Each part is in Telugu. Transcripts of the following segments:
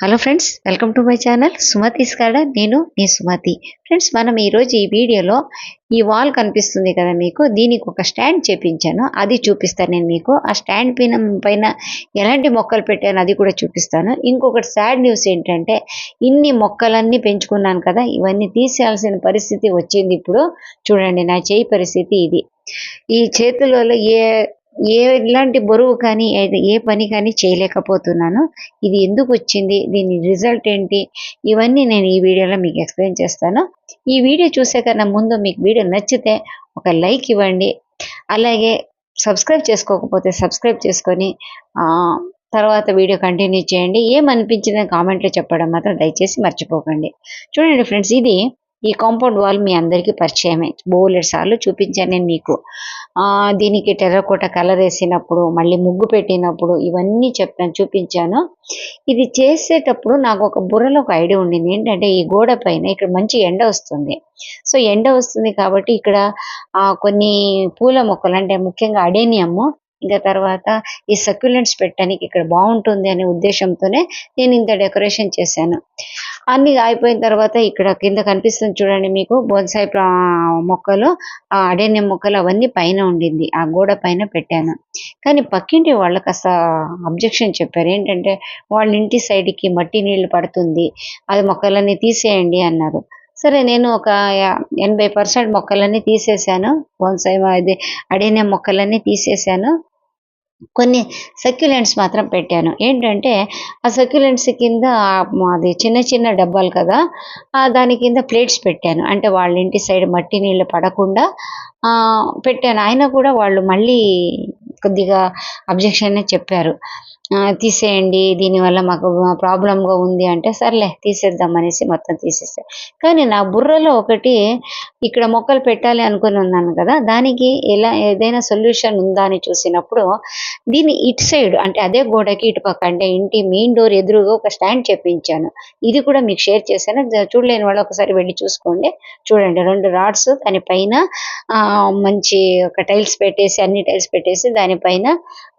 Hello friends welcome to my channel Sumathi's కాడ నేను మీ సుమతి ఫ్రెండ్స్ మనం ఈరోజు ఈ వీడియోలో ఈ వాల్ కనిపిస్తుంది కదా మీకు దీనికి ఒక స్టాండ్ చేపించాను అది చూపిస్తాను నేను మీకు ఆ స్టాండ్ పైన పైన ఎలాంటి మొక్కలు పెట్టాను అది కూడా చూపిస్తాను ఇంకొకటి సాడ్ న్యూస్ ఏంటంటే ఇన్ని మొక్కలన్నీ పెంచుకున్నాను కదా ఇవన్నీ తీసేయాల్సిన పరిస్థితి వచ్చింది ఇప్పుడు చూడండి నా చేయి పరిస్థితి ఇది ఈ చేతులలో ఏ ఏ ఎలాంటి బరువు కానీ ఏ పని కానీ చేయలేకపోతున్నాను. ఇది ఎందుకు వచ్చింది? దీని రిజల్ట్ ఏంటి? ఇవన్నీ నేను ఈ వీడియోలో మీకు ఎక్స్ప్లెయిన్ చేస్తాను. ఈ వీడియో చూసే కన్నా ముందు మీకు వీడియో నచ్చితే ఒక లైక్ ఇవ్వండి. అలాగే సబ్స్క్రైబ్ చేసుకోకపోతే సబ్స్క్రైబ్ చేసుకొని తర్వాత వీడియో కంటిన్యూ చేయండి. ఏమనిపించిందని కామెంట్లో చెప్పడం మాత్రం దయచేసి మర్చిపోకండి. చూడండి ఫ్రెండ్స్ ఇది ఈ కాంపౌండ్ వాల్ మీ అందరికీ పరిచయమే. బోలెడ్ సార్లు చూపించాను నేను మీకు. దీనికి టెర్రకోట కలర్ వేసినప్పుడు మళ్ళీ ముగ్గు పెట్టినప్పుడు ఇవన్నీ చెప్పాను చూపించాను. ఇది చేసేటప్పుడు నాకు ఒక బుర్రలో ఒక ఐడియా ఉండింది. ఏంటంటే ఈ గోడ పైన ఇక్కడ మంచి ఎండ వస్తుంది. సో ఎండ వస్తుంది కాబట్టి ఇక్కడ కొన్ని పూల మొక్కలు అంటే ముఖ్యంగా అడేనియము ఇంకా తర్వాత ఈ సక్యులెంట్స్ పెట్టడానికి ఇక్కడ బాగుంటుంది అనే ఉద్దేశంతోనే నేను ఇంత డెకరేషన్ చేశాను. అన్ని అయిపోయిన తర్వాత ఇక్కడ కింద కనిపిస్తుంది చూడండి మీకు బోన్సాయి మొక్కలు. ఆ అడేనియం మొక్కలు అవన్నీ పైన ఉండింది. ఆ గోడ పైన పెట్టాను. కానీ పక్కింటి వాళ్ళు కాస్త అబ్జెక్షన్ చెప్పారు. ఏంటంటే వాళ్ళ ఇంటి సైడ్కి మట్టి నీళ్ళు పడుతుంది. అది మొక్కలన్నీ తీసేయండి అన్నారు. సరే నేను ఒక ఎనభై పర్సెంట్ మొక్కలన్నీ తీసేసాను. బోన్సాయి అది అడేనియం మొక్కలన్నీ తీసేసాను. కొన్ని సక్యులెంట్స్ మాత్రం పెట్టాను. ఏంటంటే ఆ సక్యులెంట్స్ కింద అది చిన్న చిన్న డబ్బాలు కదా దాని కింద ప్లేట్స్ పెట్టాను. అంటే వాళ్ళ ఇంటి సైడ్ మట్టి నీళ్ళు పడకుండా పెట్టాను. అయినా కూడా వాళ్ళు మళ్ళీ కొద్దిగా అబ్జెక్షన్ చెప్పారు. తీసేయండి దీనివల్ల మాకు ప్రాబ్లంగా ఉంది అంటే సర్లే తీసేద్దాం అనేసి మొత్తం తీసేసాను కానీ నా బుర్రలో ఒకటి ఇక్కడ మొక్కలు పెట్టాలి అనుకుని ఉన్నాను కదా దానికి ఎలా ఏదైనా సొల్యూషన్ ఉందా అని చూసినప్పుడు దీన్ని ఇటు సైడ్ అంటే అదే గోడకి ఇటు పక్క అంటే ఇంటి మెయిన్ డోర్ ఎదురుగా ఒక స్టాండ్ చెప్పించాను ఇది కూడా మీకు షేర్ చేశాను. చూడలేని వాళ్ళు ఒకసారి వెళ్ళి చూసుకోండి. చూడండి రెండు రాడ్స్ దానిపైన పైన మంచి ఒక టైల్స్ పెట్టేసి అన్ని టైల్స్ పెట్టేసి దానిపైన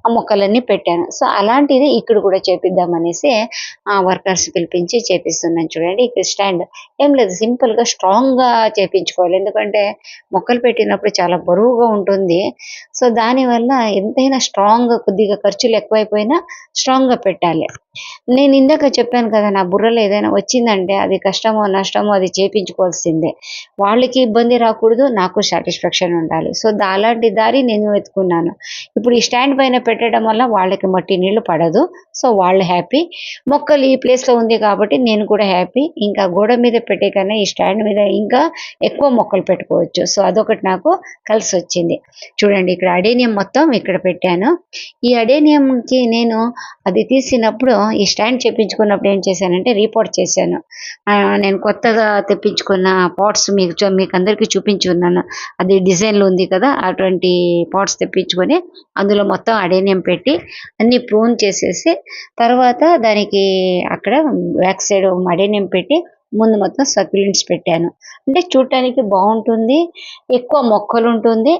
ఆ మొక్కలన్నీ పెట్టాను. సో అలాంటిది ఇక్కడ కూడా చేపిద్దాం అనేసి ఆ వర్కర్స్ పిలిపించి చేపిస్తున్నాను చూడండి. ఇక్కడ స్టాండ్ ఏం లేదు సింపుల్గా స్ట్రాంగ్గా చేపించుకోవాలి. ఎందుకంటే మొక్కలు పెట్టినప్పుడు చాలా బరువుగా ఉంటుంది. సో దానివల్ల ఎంతైనా స్ట్రాంగ్గా కొద్దిగా ఖర్చులు ఎక్కువైపోయినా స్ట్రాంగ్గా పెట్టాలి. నేను ఇందాక చెప్పాను కదా నా బుర్రలో ఏదైనా వచ్చిందంటే అది కష్టమో నష్టమో అది చేపించుకోవాల్సిందే. వాళ్ళకి ఇబ్బంది రాకూడదు నాకు సాటిస్ఫాక్షన్ ఉండాలి. సో అలాంటి దారి నేను వెతుకున్నాను. ఇప్పుడు ఈ స్టాండ్ పైన పెట్టడం వల్ల వాళ్ళకి మట్టి నీళ్ళు పడదు. సో వాళ్ళు హ్యాపీ మొక్కలు ఈ ప్లేస్లో ఉంది కాబట్టి నేను కూడా హ్యాపీ ఇంకా గోడ మీద పెట్టే కన్నా ఈ స్టాండ్ మీద ఇంకా ఎక్కువ మొక్కలు పెట్టుకోవచ్చు. సో అదొకటి నాకు కలిసి వచ్చింది చూడండి ఇక్కడ అడేనియం మొత్తం ఇక్కడ పెట్టాను. ఈ అడేనియంకి నేను అది తీసినప్పుడు ఈ స్టాండ్ చెప్పించుకున్నప్పుడు ఏం చేశానంటే రిపోర్ట్ చేశాను. నేను కొత్తగా తెప్పించుకున్న పాట్స్ మీకు మీకు అందరికీ చూపించున్నాను అది డిజైన్లు ఉంది కదా అటువంటి పాట్స్ తెప్పించుకొని అందులో మొత్తం అడేనియం పెట్టి అన్ని ప్రూన్ చేసేసి తర్వాత దానికి అక్కడ బ్యాక్ సైడ్ అడేనియం పెట్టి ముందు మొత్తం సక్యులెంట్స్ పెట్టాను. అంటే చూడటానికి బాగుంటుంది ఎక్కువ మొక్కలు ఉంటుంది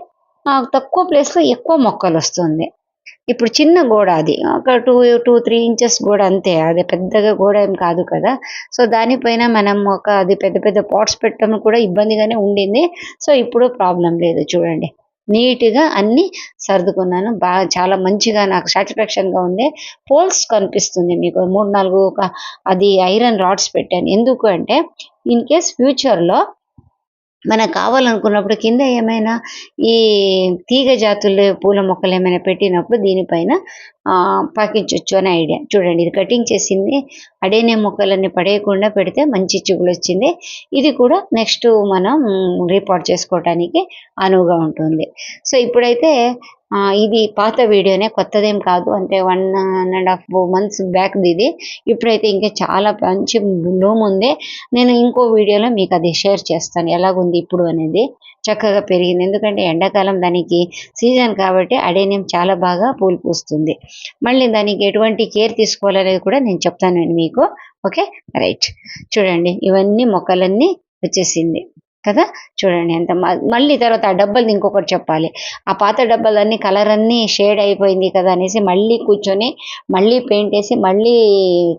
మాకు తక్కువ ప్లేస్లో ఎక్కువ మొక్కలు వస్తుంది. ఇప్పుడు చిన్న గోడ అది. ఒక టూ టూ త్రీ ఇంచెస్ గోడ అంతే. అది పెద్దగా గోడ ఏం కాదు కదా. సో దానిపైన మనం ఒక అది పెద్ద పెద్ద పాట్స్ పెట్టడం కూడా ఇబ్బందిగానే ఉండింది. సో ఇప్పుడు ప్రాబ్లం లేదు. చూడండి. నీట్గా అన్నీ సర్దుకున్నాను. బాగా చాలా మంచిగా నాకు సాటిస్ఫాక్షన్గా ఉంది పోల్స్ కనిపిస్తుంది మీకు. మూడు నాలుగు ఒక అది ఐరన్ రాడ్స్ పెట్టాను. ఎందుకు అంటే ఇన్ కేస్ ఫ్యూచర్లో మనకు కావాలనుకున్నప్పుడు కింద ఏమైనా ఈ తీగ జాతులు పూల మొక్కలు ఏమైనా పెట్టినప్పుడు దీనిపైన పాకించవచ్చు అనే ఐడియా. చూడండి ఇది కటింగ్ చేసింది. అడేనే మొక్కలన్నీ పడేయకుండా పెడితే మంచి చిగులు వచ్చింది ఇది కూడా నెక్స్ట్ మనం రిపోర్ట్ చేసుకోవటానికి అనువుగా ఉంటుంది. సో ఇప్పుడైతే ఇది పాత వీడియోనే కొత్తదేం కాదు. అంటే one and half months back ఇది. ఇప్పుడైతే ఇంకా చాలా మంచి బ్లూమ్ ఉంది. నేను ఇంకో వీడియోలో మీకు అది షేర్ చేస్తాను. ఎలాగుంది ఇప్పుడు అనేది చక్కగా పెరిగింది. ఎందుకంటే ఎండాకాలం దానికి సీజన్ కాబట్టి అడేనియం చాలా బాగా పూలు పూస్తుంది. మళ్ళీ దానికి ఎటువంటి కేర్ తీసుకోవాలనేది కూడా నేను చెప్తాను మీకు. ఓకే? రైట్. చూడండి ఇవన్నీ మొక్కలన్నీ వచ్చేసింది. కదా చూడండి ఎంత మళ్ళీ తర్వాత ఆ డబ్బల్ని ఇంకొకటి చెప్పాలి. ఆ పాత డబ్బాలన్నీ కలర్ అన్నీ షేడ్ అయిపోయింది కదా అనేసి మళ్ళీ కూర్చొని మళ్ళీ పెయింట్ వేసి మళ్ళీ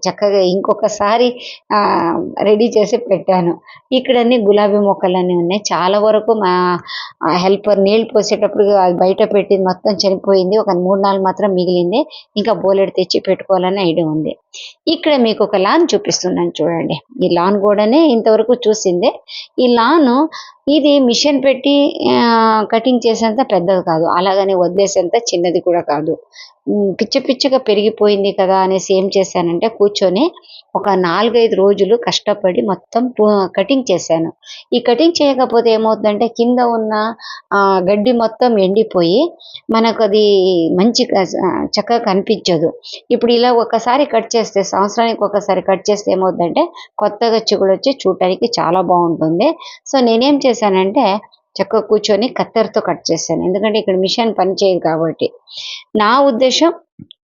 చక్కగా ఇంకొకసారి రెడీ చేసి పెట్టాను. ఇక్కడన్నీ గులాబీ మొక్కలన్నీ ఉన్నాయి. చాలా వరకు మా హెల్పర్ నీళ్ళు పోసేటప్పుడు అది బయట పెట్టి మొత్తం చనిపోయింది. ఒక మూడు నాలుగు మాత్రం మిగిలింది. ఇంకా బోలెడు తెచ్చి పెట్టుకోవాలని ఐడియా ఉంది. ఇక్కడ మీకు ఒక లాన్ చూపిస్తున్నాను చూడండి. ఈ లాన్ కూడానే ఇంతవరకు చూసిందే. ఈ లాన్ know ఇది మిషన్ పెట్టి కటింగ్ చేసేంత పెద్దది కాదు. అలాగని వదిలేసేంత చిన్నది కూడా కాదు. పిచ్చ పిచ్చగా పెరిగిపోయింది కదా అనేసి ఏం చేశానంటే కూర్చొని ఒక నాలుగైదు రోజులు కష్టపడి మొత్తం కటింగ్ చేశాను. ఈ కటింగ్ చేయకపోతే ఏమవుతుందంటే కింద ఉన్న గడ్డి మొత్తం ఎండిపోయి మనకు అది మంచి చక్కగా కనిపించదు. ఇప్పుడు ఇలా ఒకసారి కట్ చేస్తే సంవత్సరానికి ఒకసారి కట్ చేస్తే ఏమవుతుందంటే కొత్తగా చిగుడు వచ్చి చూడటానికి చాలా బాగుంటుంది. సో నేనేం చేస్తాను చేశానంటే చక్కగా కూర్చొని కత్తెరతో కట్ చేశాను. ఎందుకంటే ఇక్కడ మిషన్ పని చేయదు కాబట్టి. నా ఉద్దేశం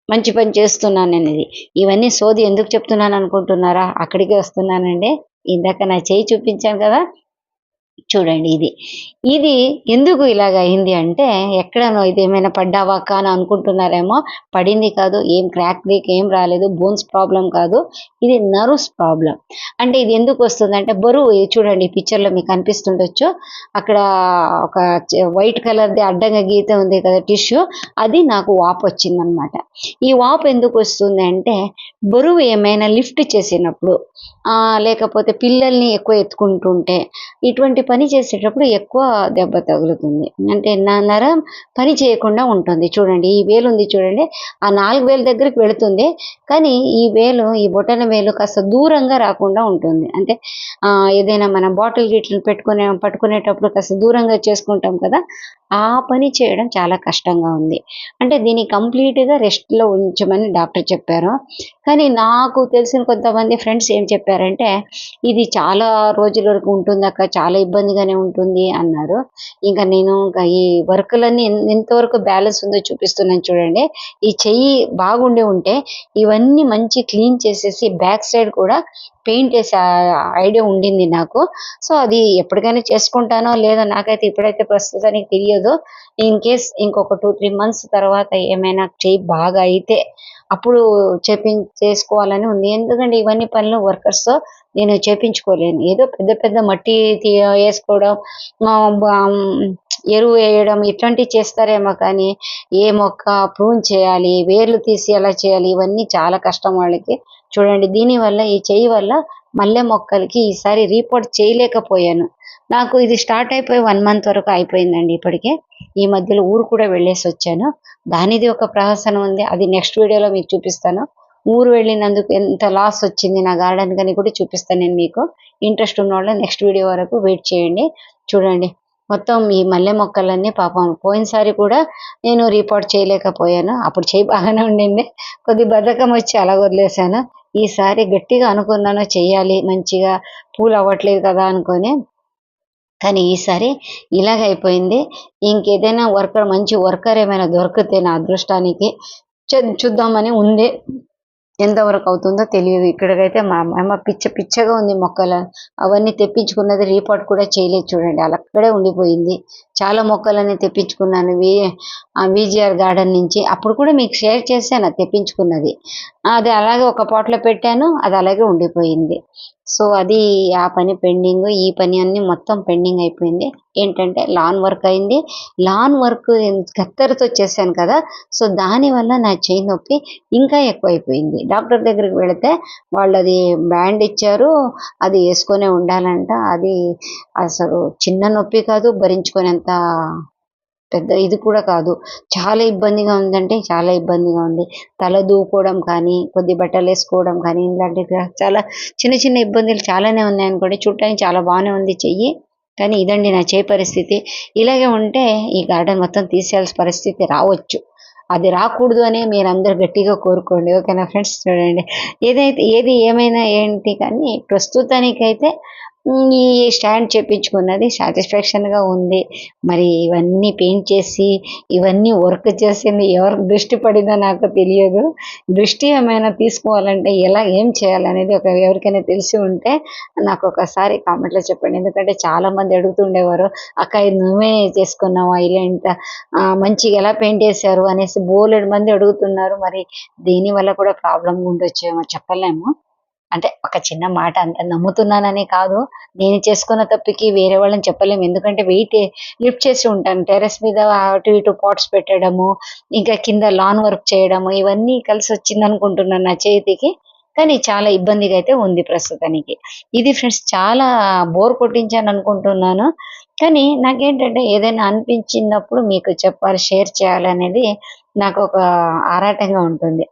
మంచి పని చేస్తున్నాను అనేది. ఇవన్నీ సోది ఎందుకు చెప్తున్నాను అనుకుంటున్నారా? అక్కడికే వస్తున్నానండి. ఇందాక నా చేయి చూపించాను కదా. చూడండి ఇది. ఇది ఎందుకు ఇలాగ అయింది అంటే ఎక్కడనో ఇది ఏమైనా పడ్డావా అని అనుకుంటున్నారేమో. పడింది కాదు ఏం క్రాక్ బ్రేక్ ఏం రాలేదు బోన్స్ ప్రాబ్లం కాదు ఇది నర్వ్స్ ప్రాబ్లం అంటే ఇది ఎందుకు వస్తుంది అంటే బరువు చూడండి ఈ పిక్చర్లో మీకు కనిపిస్తుండొచ్చు అక్కడ ఒక వైట్ కలర్ది అడ్డంగా గీత ఉంది కదా టిష్యూ అది నాకు వాపు వచ్చిందనమాట. ఈ వాపు ఎందుకు వస్తుంది అంటే బరువు ఏమైనా లిఫ్ట్ చేసినప్పుడు లేకపోతే పిల్లల్ని ఎక్కువ ఎత్తుకుంటుంటే ఇటువంటి పని చేసేటప్పుడు ఎక్కువ దెబ్బ తగులుతుంది. అంటే నా నరం పని చేయకుండా ఉంటుంది. చూడండి ఈ వేలు ఉంది చూడండి ఆ నాలుగు వేలు దగ్గరికి వెళుతుంది కానీ ఈ వేలు ఈ బొటన వేలు కాస్త దూరంగా రాకుండా ఉంటుంది. అంటే ఏదైనా మనం బాటిల్ గిట్లు పెట్టుకునే పట్టుకునేటప్పుడు కాస్త దూరంగా చేసుకుంటాం కదా ఆ పని చేయడం చాలా కష్టంగా ఉంది. అంటే దీన్ని కంప్లీట్గా రెస్ట్లో ఉంచమని డాక్టర్ చెప్పారు. కానీ నాకు తెలిసిన కొంతమంది ఫ్రెండ్స్ ఏం చెప్పారంటే ఇది చాలా రోజుల వరకు ఉంటుంది అక్క చాలా ఇబ్బందిగానే ఉంటుంది అన్నారు. ఇంకా నేను ఇంకా ఈ వర్కులన్నీ ఎంతవరకు బ్యాలెన్స్ ఉందో చూపిస్తున్నాను చూడండి. ఈ చెయ్యి బాగుండే ఉంటే ఇవన్నీ మంచి క్లీన్ చేసేసి బ్యాక్ సైడ్ కూడా పెయింట్ వేసే ఐడియా ఉండింది నాకు. సో అది ఎప్పటికైనా చేసుకుంటానో లేదో నాకైతే ఇప్పుడైతే ప్రస్తుతానికి తెలియదు. ఇన్ కేస్ ఇంకొక టూ త్రీ మంత్స్ తర్వాత ఏమైనా చెయ్యి బాగా అయితే అప్పుడు చేపి చేసుకోవాలని ఉంది. ఎందుకంటే ఇవన్నీ పనులు వర్కర్స్తో నేను చేపించుకోలేను. ఏదో పెద్ద పెద్ద మట్టి తీ- వేసుకోవడం ఎరువు వేయడం ఇట్లాంటివి చేస్తారేమో కానీ ఏ మొక్క ప్రూన్ చేయాలి వేర్లు తీసి ఎలా చేయాలి ఇవన్నీ చాలా కష్టం వాళ్ళకి. చూడండి దీనివల్ల ఈ చెయ్యి వల్ల మల్లె మొక్కలకి ఈసారి రీపోర్ట్ చేయలేకపోయాను. నాకు ఇది స్టార్ట్ అయిపోయి వన్ మంత్ వరకు అయిపోయిందండి ఇప్పటికే. ఈ మధ్యలో ఊరు కూడా వెళ్ళేసి వచ్చాను. దానిది ఒక ప్రహసనం ఉంది. అది నెక్స్ట్ వీడియోలో మీకు చూపిస్తాను. ఊరు వెళ్ళినందుకు ఎంత లాస్ వచ్చింది నా గార్డెన్ కానీ కూడా చూపిస్తాను నేను మీకు. ఇంట్రెస్ట్ ఉన్న వాళ్ళు నెక్స్ట్ వీడియో వరకు వెయిట్ చేయండి. చూడండి. మొత్తం ఈ మల్లె మొక్కలన్నీ పాపం పోయినసారి కూడా నేను రిపోర్ట్ చేయలేకపోయాను. అప్పుడు చేయి బాగానే ఉండింది. కొద్ది బద్ధకం వచ్చి అలా వదిలేశాను. ఈసారి గట్టిగా అనుకున్నాను చెయ్యాలి మంచిగా పూలు అవ్వట్లేదు కదా అనుకొని. కానీ ఈసారి ఇలాగ అయిపోయింది. ఇంకేదైనా వర్కర్ మంచి వర్కర్ ఏమైనా దొరికితే నా అదృష్టానికి చూద్దామని ఉంది. ఎంతవరకు అవుతుందో తెలియదు. ఇక్కడికైతే మా అమ్మ పిచ్చ పిచ్చగా ఉంది మొక్కలు. అవన్నీ తెప్పించుకున్నది రీపోర్ట్ కూడా చేయలేదు చూడండి. అలా అక్కడే ఉండిపోయింది. చాలా మొక్కలని తెప్పించుకున్నాను. వి విజిఆర్ గార్డెన్ నుంచి. అప్పుడు కూడా మీకు షేర్ చేశాను అది తెప్పించుకున్నది. అది అలాగే ఒక పాట్లో పెట్టాను. అది అలాగే ఉండిపోయింది. సో అది ఆ పని పెండింగ్. ఈ పని అన్ని మొత్తం పెండింగ్ అయిపోయింది. ఏంటంటే లాన్ వర్క్ అయింది. లాన్ వర్క్ కత్తెరతో చేశాను కదా. సో దానివల్ల నా చేయి నొప్పి ఇంకా ఎక్కువైపోయింది. డాక్టర్ దగ్గరికి వెళితే వాళ్ళు అది బ్యాండ్ ఇచ్చారు. అది వేసుకొనే ఉండాలంట. అది అసలు చిన్న నొప్పి కాదు భరించుకునేంత పెద్ద ఇది కూడా కాదు. చాలా ఇబ్బందిగా ఉందంటే చాలా ఇబ్బందిగా ఉంది. తల దూకోవడం కానీ కొద్ది బట్టలు వేసుకోవడం కానీ ఇలాంటి చాలా చిన్న చిన్న ఇబ్బందులు చాలానే ఉన్నాయనుకోండి చూడటానికి చాలా బాగానే ఉంది చెయ్యి. కానీ ఇదండి నా చేయి పరిస్థితి. ఇలాగే ఉంటే ఈ గార్డెన్ మొత్తం తీసేయాల్సిన పరిస్థితి రావచ్చు. అది రాకూడదు అని మీరు అందరు గట్టిగా కోరుకోండి. ఓకేనా ఫ్రెండ్స్? చూడండి. ఏదైతే ఏది ఏమైనా ఏంటి కానీ ప్రస్తుతానికైతే ఈ స్టాండ్ చేపించుకున్నది సాటిస్ఫాక్షన్గా ఉంది. మరి ఇవన్నీ పెయింట్ చేసి ఇవన్నీ వర్క్ చేసింది ఎవరికి దృష్టి పడిందో నాకు తెలియదు. దృష్టి ఏమైనా తీసుకోవాలంటే ఎలా ఏం చేయాలనేది ఒక ఎవరికైనా తెలిసి ఉంటే నాకు ఒకసారి కామెంట్లో చెప్పండి. ఎందుకంటే చాలా మంది అడుగుతుండేవారు అక్క ఇది నువ్వే చేసుకున్నావా ఇలా ఇంత మంచిగా ఎలా పెయింట్ చేశారు? అనేసి బోలెడు మంది అడుగుతున్నారు. మరి దీనివల్ల కూడా ప్రాబ్లం ఉండొచ్చేమో చెప్పలేము. అంటే ఒక చిన్న మాట అంత నమ్ముతున్నానని కాదు. నేను చేసుకున్న తప్పికి వేరే వాళ్ళని చెప్పలేము ఎందుకంటే వెయిట్ లిఫ్ట్ చేసి ఉంటాను. టెర్రస్ మీద అటు ఇటు పాట్స్ పెట్టడము ఇంకా కింద లాన్ వర్క్ చేయడము ఇవన్నీ కలిసి వచ్చింది అనుకుంటున్నాను నా చేతికి. కానీ చాలా ఇబ్బందిగా అయితే ఉంది ప్రస్తుతానికి. ఇది ఫ్రెండ్స్ చాలా బోర్ కొట్టించాను అనుకుంటున్నాను. కానీ నాకేంటంటే ఏదైనా అనిపించినప్పుడు మీకు చెప్పాలి షేర్ చేయాలనేది నాకు ఒక ఆరాటంగా ఉంటుంది.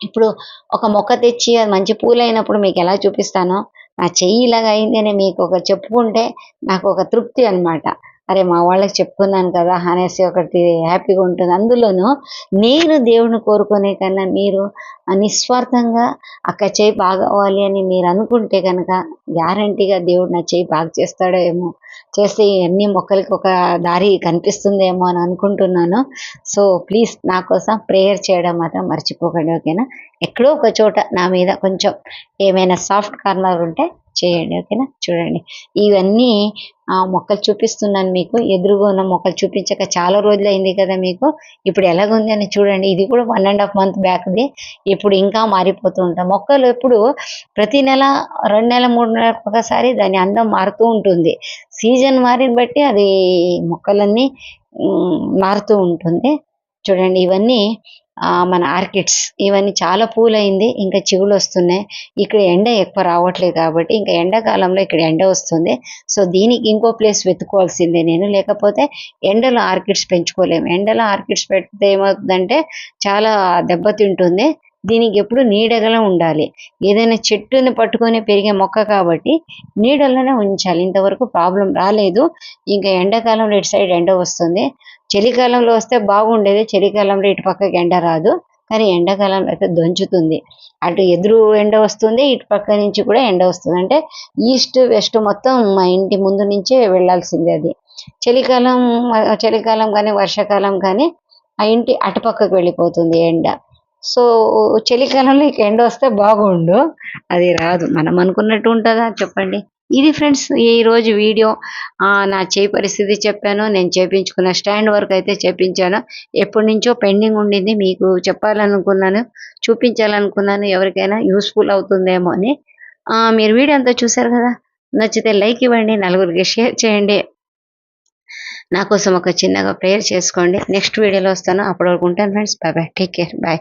ఇప్పుడు ఒక మొక్క తెచ్చి అది మంచి పూలు అయినప్పుడు మీకు ఎలా చూపిస్తానో? నా చెయ్యి ఇలాగ అయింది అని మీకు ఒక చెప్పుకుంటే నాకు ఒక తృప్తి అన్నమాట. అరే మా వాళ్ళకి చెప్పుకున్నాను కదా అనేసి ఒకటి హ్యాపీగా ఉంటుంది. అందులోనూ నేను దేవుని కోరుకునే కన్నా మీరు నిస్వార్థంగా అక్క చేయి బాగవ్వాలి అని మీరు అనుకుంటే కనుక గ్యారంటీగా దేవుడు నా చేయి బాగా చేస్తాడో ఏమో చేస్తే అన్ని మొక్కలకి ఒక దారి కనిపిస్తుందేమో అని అనుకుంటున్నాను. సో ప్లీజ్ నా కోసం ప్రేయర్ చేయడం మాత్రం మర్చిపోకండి ఓకేనా? ఎక్కడో ఒక చోట నా మీద కొంచెం ఏమైనా సాఫ్ట్ కార్నర్ ఉంటే చేయండి ఓకేనా? చూడండి. ఇవన్నీ మొక్కలు చూపిస్తున్నాను మీకు. ఎదురుగా ఉన్న మొక్కలు చూపించక చాలా రోజులు అయింది కదా మీకు. ఇప్పుడు ఎలాగుంది అని చూడండి. ఇది కూడా వన్ అండ్ హాఫ్ మంత్ బ్యాక్ది ఇప్పుడు ఇంకా మారిపోతూ ఉంటాం. మొక్కలు ఎప్పుడు ప్రతి నెల రెండు నెల మూడు నెలల ఒకసారి దాని అందం మారుతూ ఉంటుంది. సీజన్ మారిన బట్టి అది మొక్కలన్నీ మారుతూ ఉంటుంది. చూడండి ఇవన్నీ మన ఆర్కిడ్స్. ఇవన్నీ చాలా పూలైంది ఇంకా చిగులు వస్తున్నాయి. ఇక్కడ ఎండ ఎక్కువ రావట్లేదు కాబట్టి ఇంకా ఎండాకాలంలో ఇక్కడ ఎండ వస్తుంది. సో దీనికి ఇంకో ప్లేస్ వెతుకోవాల్సిందే నేను. లేకపోతే ఎండలో ఆర్కిడ్స్ పెంచుకోలేము ఎండలో ఆర్కిడ్స్ పెడితే ఏమవుతుందంటే చాలా దెబ్బతింటుంది. దీనికి ఎప్పుడు నీడగల ఉండాలి. ఏదైనా చెట్టుని పట్టుకొని పెరిగే మొక్క కాబట్టి నీడలోనే ఉంచాలి. ఇంతవరకు ప్రాబ్లం రాలేదు. ఇంకా ఎండాకాలంలో ఇటు సైడ్ ఎండ వస్తుంది. చలికాలంలో వస్తే బాగుండేది. చలికాలంలో ఇటు పక్కకి ఎండ రాదు. కానీ ఎండాకాలంలో అయితే దంచుతుంది. అటు ఎదురు ఎండ వస్తుంది ఇటు పక్క నుంచి కూడా ఎండ వస్తుంది. అంటే ఈస్ట్ వెస్ట్ మొత్తం మా ఇంటి ముందు నుంచే వెళ్ళాల్సిందే అది. చలికాలం చలికాలం కానీ వర్షాకాలం కానీ ఆ ఇంటి అటుపక్కకు వెళ్ళిపోతుంది ఎండ. సో చలికాలంలో ఇక ఎండ వస్తే బాగుండు. అది రాదు. మనం అనుకున్నట్టు ఉంటుందా? చెప్పండి. ఇది ఫ్రెండ్స్ ఈ రోజు వీడియో. నా చేయి పరిస్థితి చెప్పాను. నేను చేపించుకున్న స్టాండ్ వర్క్ అయితే చేపించాను. ఎప్పటి నుంచో పెండింగ్ ఉండింది. మీకు చెప్పాలనుకున్నాను చూపించాలనుకున్నాను. ఎవరికైనా యూస్ఫుల్ అవుతుందేమో అని. మీరు వీడియో అంతా చూశారు కదా? నచ్చితే లైక్ ఇవ్వండి నలుగురికి షేర్ చేయండి. నా కోసం ఒక చిన్నగా ప్రేయర్ చేసుకోండి. నెక్స్ట్ వీడియోలో వస్తాను. అప్పటి వరకు ఉంటాను friends. Bye bye. Take care. Bye.